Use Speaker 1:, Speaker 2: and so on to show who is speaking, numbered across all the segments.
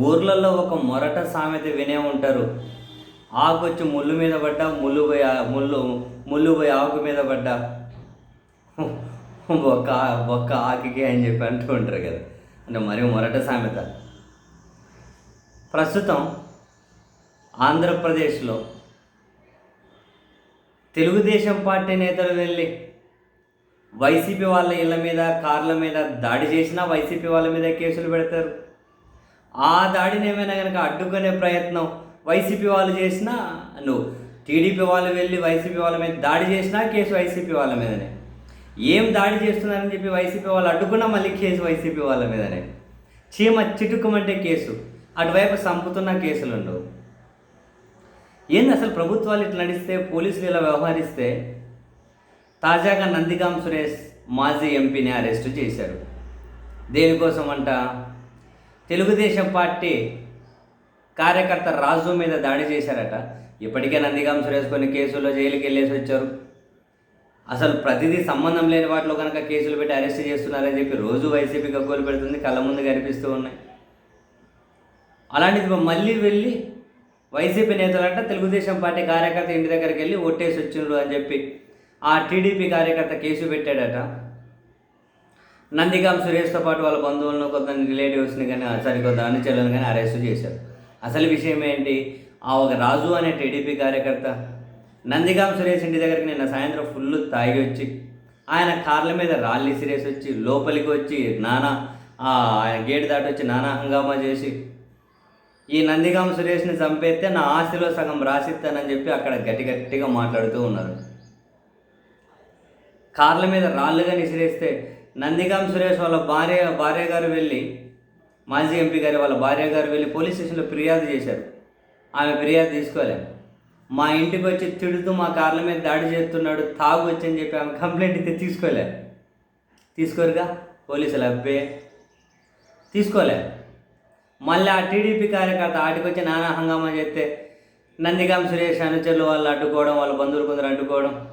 Speaker 1: ఊర్లలో ఒక మొరట సామెత వినే ఉంటారు. ఆకు వచ్చి ముళ్ళు మీద పడ్డా ముళ్ళు పోయి ముళ్ళు ముళ్ళు పోయి ఆకు మీద పడ్డా. ఒక్క ఒక్క ఆకుకి అని చెప్పి అంటూ ఉంటారు కదా. అంటే మరి మొరట సామెత. ప్రస్తుతం ఆంధ్రప్రదేశ్లో తెలుగుదేశం పార్టీ నేతలు వెళ్ళి వైసీపీ వాళ్ళ ఇళ్ళ మీద కార్ల మీద దాడి చేసినా వైసీపీ వాళ్ళ మీద కేసులు పెడతారు. ఆ దాడిని ఏమైనా కనుక అడ్డుకునే ప్రయత్నం వైసీపీ వాళ్ళు చేసినా నువ్వు టీడీపీ వాళ్ళు వెళ్ళి వైసీపీ వాళ్ళ మీద దాడి చేసినా కేసు వైసీపీ వాళ్ళ మీదనే. ఏం దాడి చేస్తున్నారని చెప్పి వైసీపీ వాళ్ళు అడ్డుకున్నా మళ్ళీ కేసు వైసీపీ వాళ్ళ మీదనే. చీమ చిటుకుమంటే కేసు అటువైపు సంపుతున్న కేసులు ఉండవు. ఏంది అసలు ప్రభుత్వాలు ఇట్లా నడిస్తే పోలీసులు ఇలా వ్యవహరిస్తే? తాజాగా నందిగాం సురేష్ మాజీ ఎంపీని అరెస్టు చేశారు. దేనికోసం అంట తెలుగుదేశం పార్టీ కార్యకర్త రాజు మీద దాడి చేశారట. ఇప్పటికే నందిగాం సురేష్ కొన్ని కేసుల్లో జైలుకి వెళ్ళేసి వచ్చారు. అసలు ప్రతిదీ సంబంధం లేని వాటిలో కనుక కేసులు పెట్టి అరెస్ట్ చేస్తున్నారని చెప్పి రోజు వైసీపీ గగ్గోలు పెడుతుంది కళ్ళ ముందు కనిపిస్తూ ఉన్నాయి. అలాంటిది మళ్ళీ వెళ్ళి వైసీపీ నేతలంట తెలుగుదేశం పార్టీ కార్యకర్త ఇంటి దగ్గరికి వెళ్ళి ఓటేసి వచ్చిండ్రు అని చెప్పి ఆ టీడీపీ కార్యకర్త కేసు పెట్టాడట. నందిగాం సురేష్తో పాటు వాళ్ళ బంధువులను కొంత రిలేటివ్స్ని కానీ సరికొద్ద అనుచరులను కానీ అరెస్ట్ చేశారు. అసలు విషయం ఏంటి? ఆ ఒక రాజు అనే టీడీపీ కార్యకర్త నందిగాం సురేష్ ఇంటి దగ్గరికి నిన్న సాయంత్రం ఫుల్ తాగి వచ్చి ఆయన కార్ల మీద రాళ్ళు ఇసిరేసి వచ్చి లోపలికి వచ్చి నానా ఆయన గేట్ దాటి వచ్చి నానా హంగామా చేసి ఈ నందిగాం సురేష్ని చంపేస్తే నా ఆస్తిలో సగం రాసిస్తానని చెప్పి అక్కడ గట్టి గట్టిగా మాట్లాడుతూ ఉన్నారు. కార్ల మీద రాళ్ళుగా నిసిరేస్తే నందిగాం సురేష్ వాళ్ళ భార్య భార్య గారు వెళ్ళి మాజీ ఎంపీ గారి వాళ్ళ భార్య గారు వెళ్ళి పోలీస్ స్టేషన్లో ఫిర్యాదు చేశారు. ఆమె ఫిర్యాదు తీసుకోలేదు మా ఇంటికి వచ్చి తిడుతూ మా కార్ల మీద దాడి చేస్తున్నాడు తాగు వచ్చని చెప్పి ఆమె కంప్లైంట్ అయితే తీసుకోలే. తీసుకోరుగా? పోలీసులు అబ్బే. తీసుకోలే. మళ్ళీ ఆ టీడీపీ కార్యకర్త ఆటికి వచ్చి నానా హంగామా చేస్తే నందిగాం సురేష్ అనుచరులు వాళ్ళు అడ్డుకోవడం వాళ్ళ బంధువులు కొందరు అడ్డుకోవడం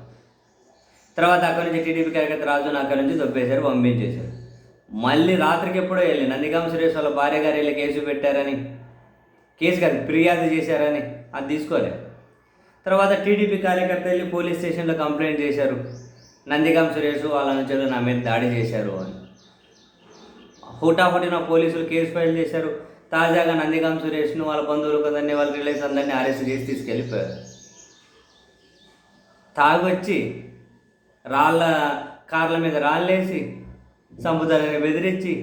Speaker 1: తర్వాత అక్కడి నుంచి టీడీపీ కార్యకర్త రాజును అక్కడి నుంచి దొబ్బేశారు పంపించేశారు. మళ్ళీ రాత్రికి ఎప్పుడో వెళ్ళి నందిగామ సురేష్ వాళ్ళ భార్య గారు వెళ్ళి కేసు పెట్టారని కేసు కాదు ఫిర్యాదు చేశారని అది తీసుకోలే. తర్వాత టీడీపీ కార్యకర్త వెళ్ళి పోలీస్ స్టేషన్లో కంప్లైంట్ చేశారు. నందిగాం సురేష్ వాళ్ళ అనుచరులు నా మీద దాడి చేశారు అని. హుటాహుటిన పోలీసులు కేసు ఫైల్ చేశారు. తాజాగా నందిగాం సురేష్ను వాళ్ళ బంధువులు కొందరిని వాళ్ళ రిలేషన్ అందరినీ అరెస్ట్ చేసి తీసుకెళ్ళిపోయారు. తాగొచ్చి రాళ్ళ కార్ల మీద రాళ్ళేసి సముద్రాన్ని బెదిరించి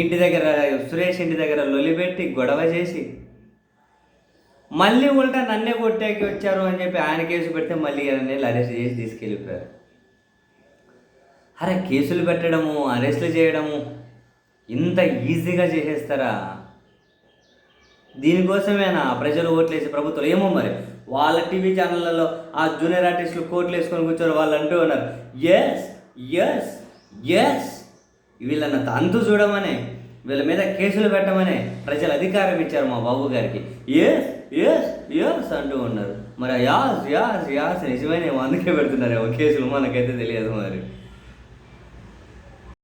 Speaker 1: ఇంటి దగ్గర సురేష్ ఇంటి దగ్గర లొలిపెట్టి గొడవ చేసి మళ్ళీ ఉల్టా నన్నే కొట్టాకి వచ్చారు అని చెప్పి ఆయన కేసు పెడితే మళ్ళీ నెలలు అరెస్ట్ చేసి తీసుకెళ్ళిపోయారు. అరే కేసులు పెట్టడము అరెస్టులు చేయడము ఇంత ఈజీగా చేసేస్తారా? దీనికోసమేనా ప్రజలు ఓట్లేసి ప్రభుత్వం ఏమో మరి. వాళ్ళ టీవీ ఛానళ్ళలో ఆ జూనియర్ ఆర్టిస్టులు కోట్లు వేసుకొని కూర్చోరు వాళ్ళు అంటూ ఉన్నారు. ఎస్ ఎస్ ఎస్ వీళ్ళన్న అంతు చూడమని వీళ్ళ మీద కేసులు పెట్టమని ప్రజలు అధికారం ఇచ్చారు మా బాబు గారికి. ఎస్ ఎస్ ఎస్ అంటూ ఉన్నారు. మరి యాస్ యాస్ యాస్ నిజమేనేమో అందుకే పెడుతున్నారేమో కేసులు మనకైతే తెలియదు మరి.